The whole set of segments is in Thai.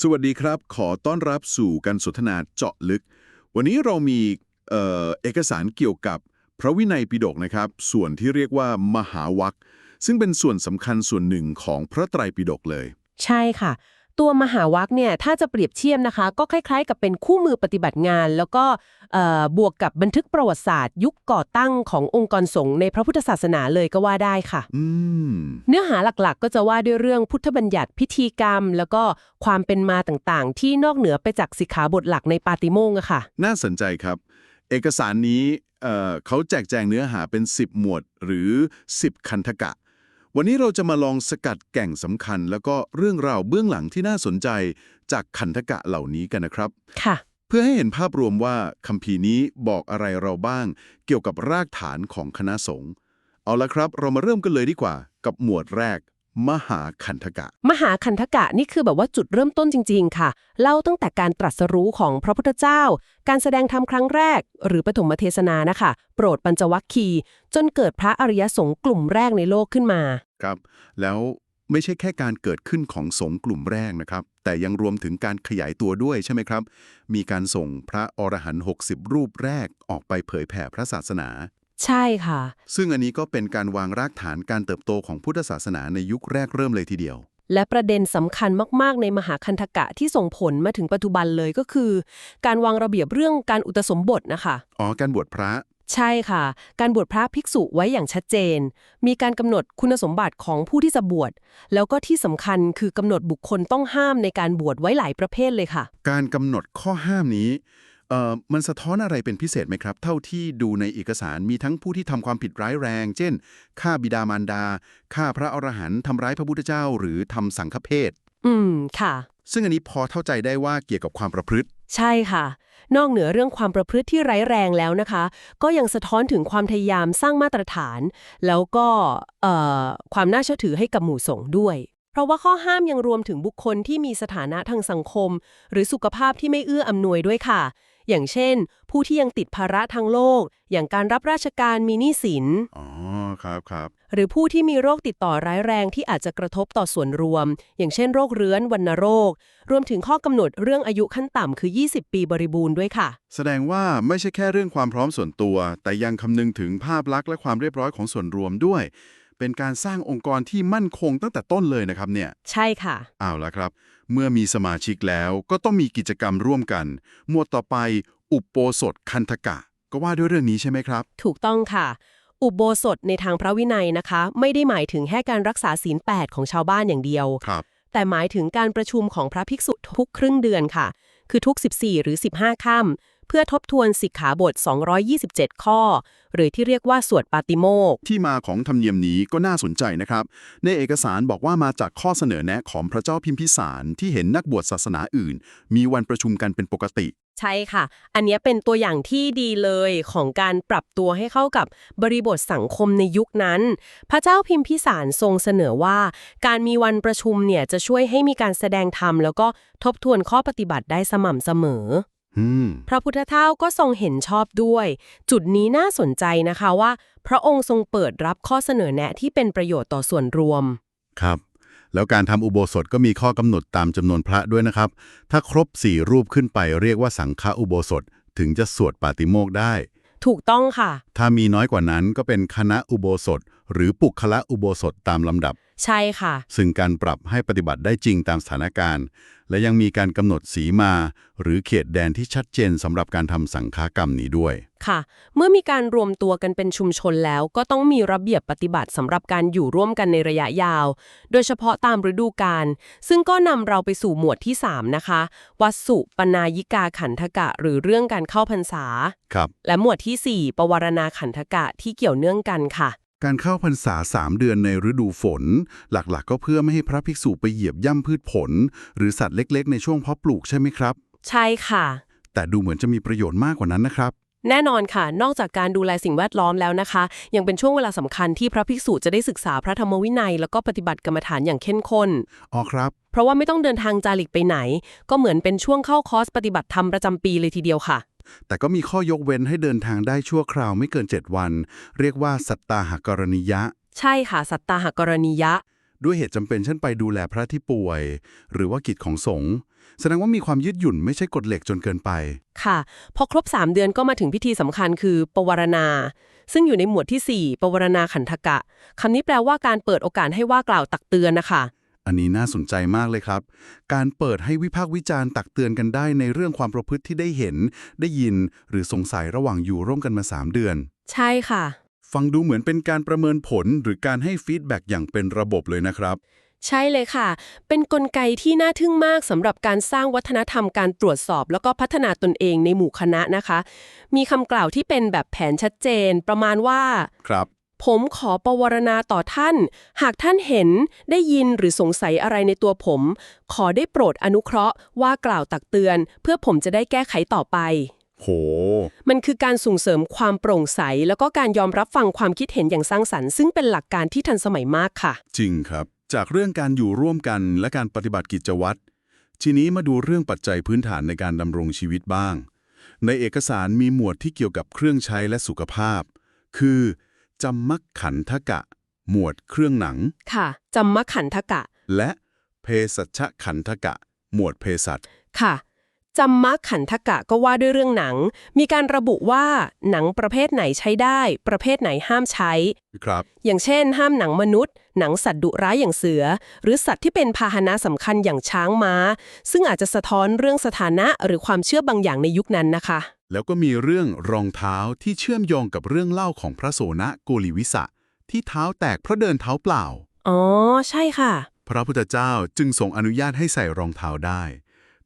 สวัสดีครับ ขอต้อนรับสู่การสนทนาเจาะลึก วันนี้เรามีเออเอกสารเกี่ยวกับพระวินัยปิฎกนะครับ ส่วนที่เรียกว่ามหาวัคซึ่งเป็นส่วนสำคัญส่วนหนึ่งของพระไตรปิฎกเลย ใช่ค่ะ ตัวมหาวัคเนี่ยถ้าจะเปรียบเทียบนะคะ ก็คล้ายๆ กับเป็นคู่มือปฏิบัติงาน แล้วก็เอ่อบวกกับบันทึกประวัติศาสตร์ ยุคก่อตั้งขององค์กรสงฆ์ในพระพุทธศาสนาเลยก็ว่าได้ค่ะอืมเนื้อหาหลักๆ ก็จะว่าด้วยเรื่องพุทธบัญญัติพิธีกรรม แล้วก็ความเป็นมาต่างๆ ที่นอกเหนือไปจากสิกขาบทหลักในปาติโมงค์อะค่ะ น่าสนใจครับ เอกสารนี้เอ่อเขาแจกแจงเนื้อหาเป็น 10 หมวดหรือ 10 คันธกะ วันนี้เราจะมาลองสกัดแก่งสำคัญ แล้วก็เรื่องราวเบื้องหลังที่น่าสนใจจากขันธกะเหล่านี้กันนะครับ ค่ะ เพื่อให้เห็นภาพรวมว่าคัมภีร์นี้บอกอะไรเราบ้าง เกี่ยวกับรากฐานของคณะสงฆ์เอาละครับ เรามาเริ่มกันเลยดีกว่า กับหมวดแรก มหาคันธกะ มหาคันธกะนี่คือแบบว่าจุดเริ่มต้นจริง ๆ ค่ะ เล่าตั้งแต่การตรัสรู้ของพระพุทธเจ้า การแสดงธรรมครั้งแรก หรือปฐมเทศนานะคะ โปรดปัญจวัคคีย์จนเกิดพระอริยสงฆ์กลุ่มแรกในโลกขึ้นมา ครับ แล้วไม่ใช่แค่การเกิดขึ้นของสงฆ์กลุ่มแรกนะครับ แต่ยังรวมถึงการขยายตัวด้วยใช่ไหมครับ มีการส่งพระอรหันต์60 รูปแรกออกไปเผยแผ่พระศาสนา ใช่ค่ะ ซึ่งอันนี้ก็เป็นการวางรากฐานการเติบโตของพุทธศาสนาในยุคแรกเริ่มเลยทีเดียว และประเด็นสำคัญมากๆ ในมหาคันธกะที่ส่งผลมาถึงปัจจุบันเลยก็คือ การวางระเบียบเรื่องการอุตสมบทนะคะ อ๋อ การบวชพระ ใช่ค่ะ การบวชพระภิกษุไว้อย่างชัดเจน มีการกำหนดคุณสมบัติของผู้ที่จะบวช แล้วก็ที่สำคัญคือกำหนดบุคคลต้องห้ามในการบวชไว้หลายประเภทเลยค่ะ การกำหนดข้อห้ามนี้เอ่อ มันสะท้อนอะไรเป็นพิเศษไหมครับ เท่าที่ดูในเอกสารมีทั้งผู้ที่ทำความผิดร้ายแรง เช่นฆ่าบิดามารดาฆ่าพระอรหันต์ทำร้ายพระพุทธเจ้า หรือทำสังฆเพศอืมค่ะ ซึ่งอันนี้พอเข้าใจได้ว่าเกี่ยวกับความประพฤติ ใช่ค่ะ นอกเหนือเรื่องความประพฤติที่ร้ายแรงแล้วนะคะ ก็ยังสะท้อนถึงความพยายามสร้างมาตรฐาน แล้วก็เอ่อความน่าเชื่อถือให้กับหมู่สงฆ์ด้วยเพราะว่าข้อห้ามยังรวมถึงบุคคลที่มีสถานะทางสังคม หรือสุขภาพที่ไม่เอื้ออำนวยด้วยค่ะ อย่างเช่น ผู้ที่ยังติดภาระทางโลก อย่างการรับราชการมีหนี้สิน อ๋อ ครับครับ หรือผู้ที่มีโรคติดต่อร้ายแรงที่อาจจะกระทบต่อส่วนรวม อย่างเช่นโรคเรื้อนวัณโรค รวมถึงข้อกำหนดเรื่องอายุขั้นต่ำคือ 20 ปีบริบูรณ์ด้วยค่ะ แสดงว่าไม่ใช่แค่เรื่องความพร้อมส่วนตัว แต่ยังคำนึงถึงภาพลักษณ์และความเรียบร้อยของส่วนรวมด้วย เป็นการสร้างองค์กรที่มั่นคงตั้งแต่ต้นเลยนะครับเนี่ย ใช่ค่ะ เอาละครับ เมื่อมีสมาชิกแล้วก็ต้องมีกิจกรรมร่วมกัน หมวดต่อไป อุปโปสถคันธกะ ก็ว่าด้วยเรื่องนี้ใช่ไหมครับ ถูกต้องค่ะ อุโบสถในทางพระวินัยนะคะ ไม่ได้หมายถึงแค่การรักษาศีล 8 ของชาวบ้านอย่างเดียว ครับ แต่หมายถึงการประชุมของพระภิกษุทุกครึ่งเดือนค่ะ คือทุก 14 หรือ 15ค่ำเพื่อทบทวนสิกขาบท 227 ข้อ หรือที่เรียกว่าสวดปาติโมกข์ที่มาของธรรมเนียมนี้ก็น่าสนใจนะครับ ในเอกสารบอกว่ามาจากข้อเสนอแนะของพระเจ้าพิมพิสารที่เห็นนักบวชศาสนาอื่น มีวันประชุมกันเป็นปกติ ใช่ค่ะ อันเนี้ยเป็นตัวอย่างที่ดีเลยของการปรับตัวให้เข้ากับบริบทสังคมในยุคนั้น พระเจ้าพิมพิสารทรงเสนอว่า การมีวันประชุมเนี่ยจะช่วยให้มีการแสดงธรรมแล้วก็ทบทวนข้อปฏิบัติได้สม่ำเสมออืม พระพุทธเจ้าก็ทรงเห็นชอบด้วย จุดนี้น่าสนใจนะคะว่า พระองค์ทรงเปิดรับข้อเสนอแนะที่เป็นประโยชน์ต่อส่วนรวม ครับ แล้วการทำอุโบสถก็มีข้อกำหนดตามจำนวนพระด้วยนะครับ ถ้าครบ4รูปขึ้นไปเรียกว่าสังฆอุโบสถ ถึงจะสวดปาติโมกข์ได้ ถูกต้องค่ะ ถ้ามีน้อยกว่านั้นก็เป็นคณะอุโบสถ หรือปุคละอุโบสถตามลำดับ ใช่ค่ะ ซึ่งการปรับให้ปฏิบัติได้จริงตามสถานการณ์ และยังมีการกำหนดสีมา หรือเขตแดนที่ชัดเจนสำหรับการทำสังฆากรรมนี้ด้วย ค่ะ เมื่อมีการรวมตัวกันเป็นชุมชนแล้วก็ต้องมีระเบียบปฏิบัติสำหรับการอยู่ร่วมกันในระยะยาว โดยเฉพาะตามฤดูกาลซึ่งก็นำเราไปสู่หมวดที่ 3 นะคะ วัสสุปนายิกาขันธกะ หรือเรื่องการเข้าพรรษา ครับ และหมวดทีสี่4 ปวารณาขันธกะที่เกี่ยวเนื่องกันค่ะ การเข้าพรรษา3เดือนในฤดูฝน หลักๆก็เพื่อไม่ให้พระภิกษุไปเหยียบย่ำพืชผล หรือสัตว์เล็กๆ ในช่วงเพาะปลูกใช่ไหมครับ ใช่ค่ะ แต่ดูเหมือนจะมีประโยชน์มากกว่านั้นนะครับ แน่นอนค่ะ นอกจากการดูแลสิ่งแวดล้อมแล้วนะคะ ยังเป็นช่วงเวลาสำคัญที่พระภิกษุจะได้ศึกษาพระธรรมวินัย แล้วก็ปฏิบัติกรรมฐานอย่างเข้มข้นอ๋อครับ เพราะว่าไม่ต้องเดินทางจาริกไปไหน ก็เหมือนเป็นช่วงเข้าคอร์สปฏิบัติธรรมประจำปีเลยทีเดียวค่ะ แต่ก็มีข้อยกเว้นให้เดินทางได้ชั่วคราวไม่เกิน 7 วัน เรียกว่าสัตตาหกรณียะ ใช่ค่ะ สัตตาหกรณียะ ด้วยเหตุจำเป็นเช่นไปดูแลพระที่ป่วย หรือว่ากิจของสงฆ์แสดงว่ามีความยืดหยุ่นไม่ใช่กฎเหล็กจนเกินไป ค่ะ พอครบ 3 เดือนก็มาถึงพิธีสำคัญคือ ปวารณา ซึ่งอยู่ในหมวดที่ 4 ปวารณาขันธกะคำนี้แปลว่าการเปิดโอกาสให้ว่ากล่าวตักเตือนนะคะ อันนี้น่าสนใจมากเลยครับ การเปิดให้วิพากษ์วิจารณ์ตักเตือนกันได้ในเรื่องความประพฤติที่ได้เห็น ได้ยิน หรือสงสัยระหว่างอยู่ร่วมกันมา 3 เดือน ใช่ค่ะ ฟังดูเหมือนเป็นการประเมินผลหรือการให้ฟีดแบ็กอย่างเป็นระบบเลยนะครับ ใช่เลยค่ะ เป็นกลไกที่น่าทึ่งมากสำหรับการสร้างวัฒนธรรมการตรวจสอบ แล้วก็พัฒนาตนเองในหมู่คณะนะคะ มีคำกล่าวที่เป็นแบบแผนชัดเจน ประมาณว่า ครับ ผมขอประวารณาต่อท่าน หากท่านเห็นได้ยินหรือสงสัยอะไรในตัวผม ขอได้โปรดอนุเคราะห์ว่ากล่าวตักเตือน เพื่อผมจะได้แก้ไขต่อไป โห มันคือการส่งเสริมความโปร่งใส แล้วก็การยอมรับฟังความคิดเห็นอย่างสร้างสรรค์ซึ่งเป็นหลักการที่ทันสมัยมากค่ะ จริงครับ จากเรื่องการอยู่ร่วมกันและการปฏิบัติกิจวัตรทีนี้มาดูเรื่องปัจจัยพื้นฐานในการดำรงชีวิตบ้าง ในเอกสารมีหมวดที่เกี่ยวกับเครื่องใช้และสุขภาพ คือ จำมักขันทกะ หมวดเครื่องหนัง ค่ะจำมขันธกะ และเภสัชขันทกะ หมวดเภสัช ค่ะจำมขันธกะก็ว่าด้วยเรื่องหนัง มีการระบุว่าหนังประเภทไหนใช้ได้ ประเภทไหนห้ามใช้ ครับ อย่างเช่น ห้ามหนังมนุษย์ หนังสัตว์ดุร้ายอย่างเสือ หรือสัตว์ที่เป็นพาหนะสำคัญอย่างช้างม้า ซึ่งอาจจะสะท้อนเรื่องสถานะหรือความเชื่อบางอย่างในยุคนั้นนะคะ แล้วก็มีเรื่องรองเท้าที่เชื่อมโยงกับเรื่องเล่าของพระโสนะโกลิวิสะ ที่เท้าแตกเพราะเดินเท้าเปล่า อ๋อ ใช่ค่ะ พระพุทธเจ้าจึงทรงอนุญาตให้ใส่รองเท้าได้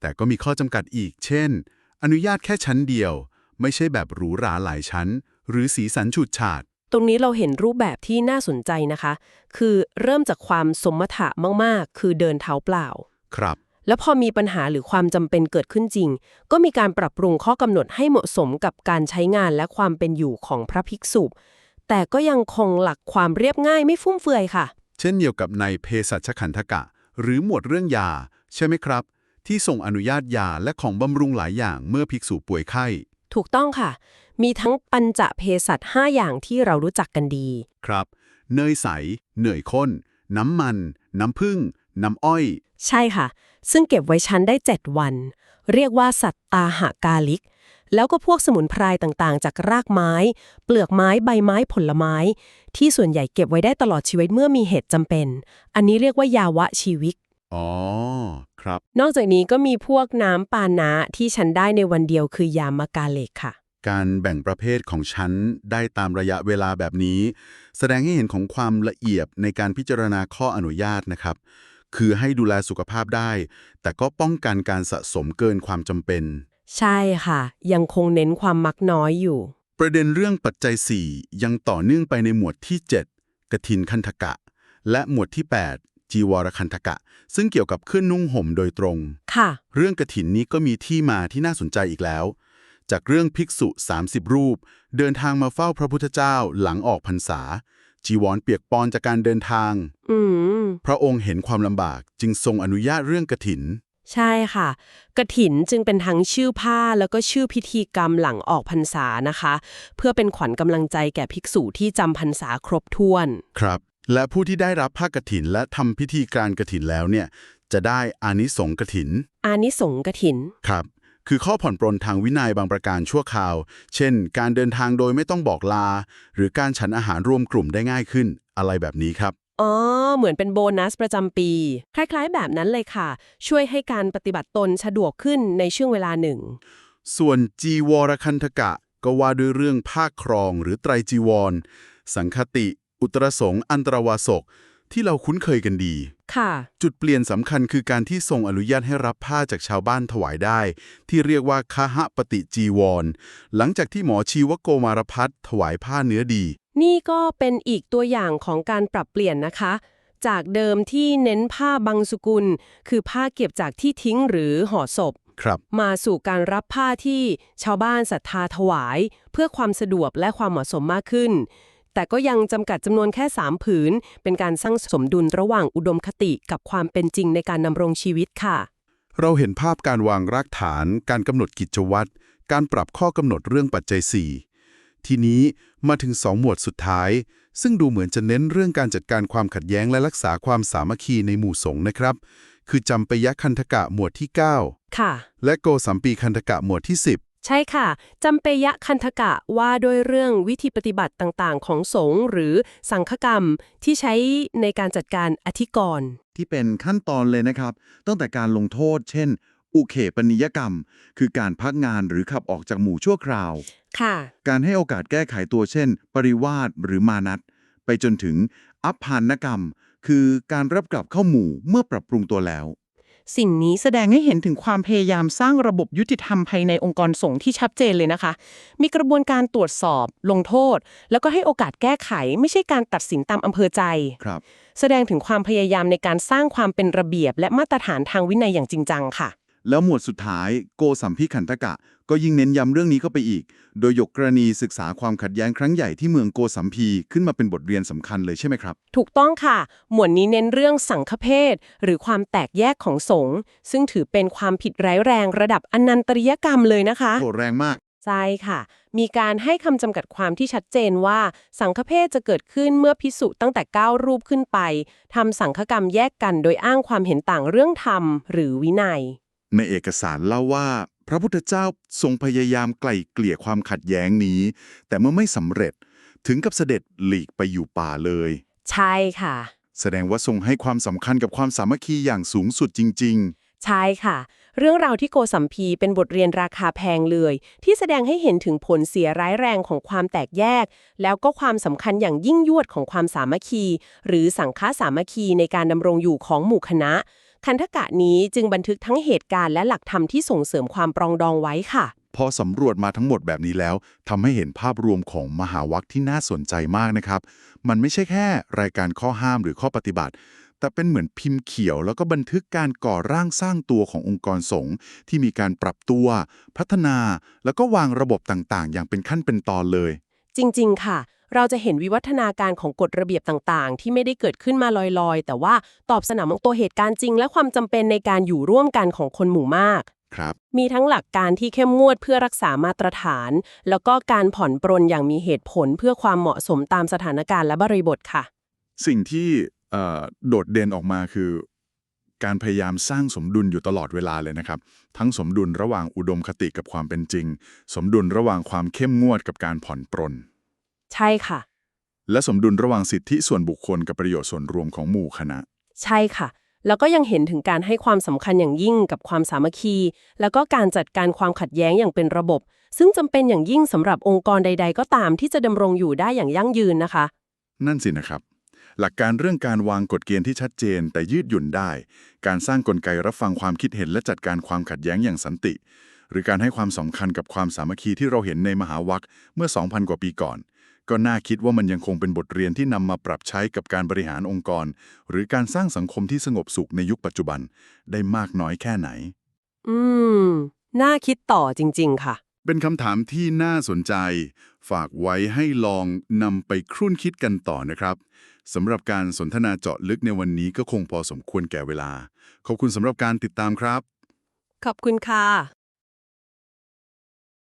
แต่ก็มีข้อจำกัดอีก เช่น อนุญาตแค่ชั้นเดียว ไม่ใช่แบบหรูหราหลายชั้น หรือสีสันฉูดฉาด ตรงนี้เราเห็นรูปแบบที่น่าสนใจนะคะ คือเริ่มจากความสมถะมากๆ คือเดินเท้าเปล่า ครับ แล้วพอมีปัญหาหรือความจำเป็นเกิดขึ้นจริง ก็มีการปรับปรุงข้อกำหนดให้เหมาะสมกับการใช้งานและความเป็นอยู่ของพระภิกษุ แต่ก็ยังคงหลักความเรียบง่ายไม่ฟุ่มเฟือยค่ะ เช่นเดียวกับในเภสัชขันธกะ หรือหมวดเรื่องยา ใช่ไหมครับ ที่ทรงอนุญาตยาและของบำรุงหลายอย่างเมื่อภิกษุป่วยไข้ ถูกต้องค่ะ มีทั้งปัญจเภสัช5อย่างที่เรารู้จักกันดี ครับ เนยใส เหนื่อยข้น น้ำมัน น้ำผึ้ง น้ำอ้อย ใช่ค่ะ ซึ่งเก็บไว้ชั้นได้ 7 วัน เรียกว่าสัตตาหากาลิก แล้วก็พวกสมุนไพรต่างๆ จากรากไม้ เปลือกไม้ใบไม้ผลไม้ ที่ส่วนใหญ่เก็บไว้ได้ตลอดชีวิตเมื่อมีเหตุจำเป็น อันนี้เรียกว่ายาวะชีวิกอ๋อครับ นอกจากนี้ก็มีพวกน้ำปานะที่ฉันได้ในวันเดียวคือยามากาเลกค่ะ การแบ่งประเภทของชั้นได้ตามระยะเวลาแบบนี้ แสดงให้เห็นของความละเอียดในการพิจารณาข้ออนุญาตนะครับ คือให้ดูแลสุขภาพได้ แต่ก็ป้องกันการสะสมเกินความจำเป็น ใช่ค่ะ ยังคงเน้นความมักน้อยอยู่ ประเด็นเรื่องปัจจัย 4 ยังต่อเนื่องไปในหมวดที่ 7กฐินคันธกะ และหมวดที่ 8 จีวรคันธกะ ซึ่งเกี่ยวกับเครื่องนุ่งห่มโดยตรง ค่ะ เรื่องกฐินนี้ก็มีที่มาที่น่าสนใจอีกแล้ว จากเรื่องภิกษุ 30 รูป เดินทางมาเฝ้าพระพุทธเจ้าหลังออกพรรษา จีวรเปียกปอนจากการเดินทาง อืม พระองค์เห็นความลำบากจึงทรงอนุญาตเรื่องกฐิน ใช่ค่ะกระถินจึงเป็นทั้งชื่อผ้าแล้วก็ชื่อพิธีกรรมหลังออกพรรษานะคะ เพื่อเป็นขวัญกำลังใจแก่ภิกษุที่จำพรรษาครบถ้วน ครับ และผู้ที่ได้รับผ้ากฐินและทำพิธีการกฐินแล้วเนี่ย จะได้อานิสงส์กฐิน อานิสงส์กระถิน ครับ คือข้อผ่อนปรนทางวินัยบางประการชั่วคราว เช่น การเดินทางโดยไม่ต้องบอกลา หรือการฉันอาหารรวมกลุ่มได้ง่ายขึ้น อะไรแบบนี้ครับ อ๋อ เหมือนเป็นโบนัสประจำปี คล้ายๆ แบบนั้นเลยค่ะ ช่วยให้การปฏิบัติตนสะดวกขึ้นในช่วงเวลาหนึ่ง ส่วนจีวรคันธกะ ก็ว่าด้วยเรื่องผ้าครองหรือไตรจีวร สังคติ อุตรสงฆ์อันตรวาสกที่เราคุ้นเคยกันดี ค่ะ จุดเปลี่ยนสำคัญคือการที่ทรงอนุญาตให้รับผ้าจากชาวบ้านถวายได้ ที่เรียกว่าคหปฏิจีวร หลังจากที่หมอชีวโกมารพัฒน์ถวายผ้าเนื้อดี นี่ก็เป็นอีกตัวอย่างของการปรับเปลี่ยนนะคะ จากเดิมที่เน้นผ้าบางสกุล คือผ้าเก็บจากที่ทิ้งหรือห่อศพครับมาสู่การรับผ้าที่ชาวบ้านศรัทธาถวาย เพื่อความสะดวกและความเหมาะสมมากขึ้น แต่ก็ยังจำกัดจำนวนแค่ 3 ผืน เป็นการสร้างสมดุลระหว่างอุดมคติกับความเป็นจริงในการดำรงชีวิตค่ะ เราเห็นภาพการวางรากฐาน การกำหนดกิจวัตร การปรับข้อกำหนดเรื่องปัจจัย 4 ทีนี้มาถึงสองหมวดสุดท้าย ซึ่งดูเหมือนจะเน้นเรื่องการจัดการความขัดแย้งและรักษาความสามัคคีในหมู่สงฆ์นะครับ คือจำปยคันธกะหมวดที่ค่ะ9และโกสัมปีคันธกะหมวดที่ ใช่ค่ะจำเปยะคันธกะว่าด้วยเรื่องวิธีปฏิบัติต่างๆ ของสงฆ์หรือสังฆกรรมที่ใช้ในการจัดการอธิกรณ์ที่เป็นขั้นตอนเลยนะครับ ตั้งแต่การลงโทษ เช่น อุเขปนิยกรรม คือการพักงานหรือขับออกจากหมู่ชั่วคราว ค่ะ การให้โอกาสแก้ไขตัวเช่น ปริวาสหรือมานัตไปจนถึงอัพพานกรรม คือการรับกลับเข้าหมู่เมื่อปรับปรุงตัวแล้ว สิ่งนี้แสดงให้เห็นถึงความพยายามสร้างระบบยุติธรรมภายในองค์กรสงฆ์ที่ชัดเจนเลยนะคะ มีกระบวนการตรวจสอบ ลงโทษ แล้วก็ให้โอกาสแก้ไข ไม่ใช่การตัดสินตามอำเภอใจ ครับ แสดงถึงความพยายามในการสร้างความเป็นระเบียบ และมาตรฐานทางวินัยอย่างจริงจังค่ะ แล้วหมวดสุดท้ายโกสัมพิขันตกะ ก็ยิ่งเน้นย้ำเรื่องนี้เข้าไปอีก โดยยกกรณีศึกษาความขัดแย้งครั้งใหญ่ที่เมืองโกสัมพีขึ้นมาเป็นบทเรียนสำคัญเลยใช่ไหมครับ ถูกต้องค่ะ หมวดนี้เน้นเรื่องสังฆเพศหรือความแตกแยกของสงฆ์ซึ่งถือเป็นความผิดร้ายแรงระดับอนันตริยกรรมเลยนะคะโหแรงมากใช่ค่ะ มีการให้คำจำกัดความที่ชัดเจนว่า สังฆเพศจะเกิดขึ้นเมื่อพิสุตั้งแต่ 9 รูปขึ้นไปทำสังฆกรรมแยกกันโดยอ้างความเห็นต่างเรื่องธรรมหรือวินัย ในเอกสารเล่าว่า พระพุทธเจ้าทรงพยายามไกล่เกลี่ยความขัดแย้งนี้ แต่เมื่อไม่สำเร็จถึงกับเสด็จหลีกไปอยู่ป่าเลย ใช่ค่ะ แสดงว่าทรงให้ความสำคัญกับความสามัคคีอย่างสูงสุดจริงใช่ค่ะ เรื่องราวที่โกสัมพีเป็นบทเรียนราคาแพงเลย ที่แสดงให้เห็นถึงผลเสียร้ายแรงของความแตกแยก แล้วก็ความสำคัญอย่างยิ่งยวดของความสามัคคี หรือสังฆาสามัคคีในการดำรงอยู่ของหมู่คณะ คันธกะนี้จึงบันทึกทั้งเหตุการณ์และหลักธรรมที่ส่งเสริมความปรองดองไว้ค่ะๆพอสำรวจมาทั้งหมดแบบนี้แล้วทำให้เห็นภาพรวมของมหาวัคที่น่าสนใจมากนะครับ มันไม่ใช่แค่รายการข้อห้ามหรือข้อปฏิบัติ แต่เป็นเหมือนพิมพ์เขียวแล้วก็บันทึกการก่อร่างสร้างตัวขององค์กรสงฆ์ที่มีการปรับตัว พัฒนา แล้วก็วางระบบต่างๆ อย่างเป็นขั้นเป็นตอนเลย จริง ๆ ค่ะ เราจะเห็นวิวัฒนาการของกฎระเบียบต่างๆ ที่ไม่ได้เกิดขึ้นมาลอยๆ แต่ว่าตอบสนองตัวเหตุการณ์จริง และความจำเป็นในการอยู่ร่วมกันของคนหมู่มากครับมีทั้งหลักการที่เข้มงวดเพื่อรักษามาตรฐาน แล้วก็การผ่อนปรนอย่างมีเหตุผลเพื่อความเหมาะสมตามสถานการณ์และบริบทค่ะ สิ่งที่เอ่อโดดเด่นออกมาคือ การพยายามสร้างสมดุลอยู่ตลอดเวลาเลยนะครับ ทั้งสมดุลระหว่างอุดมคติกับความเป็นจริง สมดุลระหว่างความเข้มงวดกับการผ่อนปรน ใช่ค่ะ และสมดุลระหว่างสิทธิส่วนบุคคลกับประโยชน์ส่วนรวมของหมู่คณะ ใช่ค่ะ แล้วก็ยังเห็นถึงการให้ความสำคัญอย่างยิ่งกับความสามัคคี แล้วก็การจัดการความขัดแย้งอย่างเป็นระบบ ซึ่งจำเป็นอย่างยิ่งสำหรับองค์กรใด ๆ ก็ตามที่จะดำรงอยู่ได้อย่างยั่งยืนนะคะ นั่นสินะครับ หลักการเรื่องการวางกฎเกณฑ์ที่ชัดเจน แต่ยืดหยุ่นได้ การสร้างกลไกรับฟังความคิดเห็นและจัดการความขัดแย้งอย่างสันติ หรือการให้ความสำคัญกับความสามัคคีที่เราเห็นในมหาวัคเมื่อ 2,000 กว่าปีก่อน ก็น่าคิดว่ามันยังคงเป็นบทเรียนที่นำมาปรับใช้กับการบริหารองค์กร หรือการสร้างสังคมที่สงบสุขในยุคปัจจุบัน ได้มากน้อยแค่ไหน อืม น่าคิดต่อจริง ๆ ค่ะ เป็นคำถามที่น่าสนใจ ฝากไว้ให้ลองนำไปครุ่นคิดกันต่อนะครับสำหรับการสนทนาเจาะลึกในวันนี้ก็คงพอสมควรแก่เวลา ขอบคุณสำหรับการติดตามครับ ขอบคุณค่ะ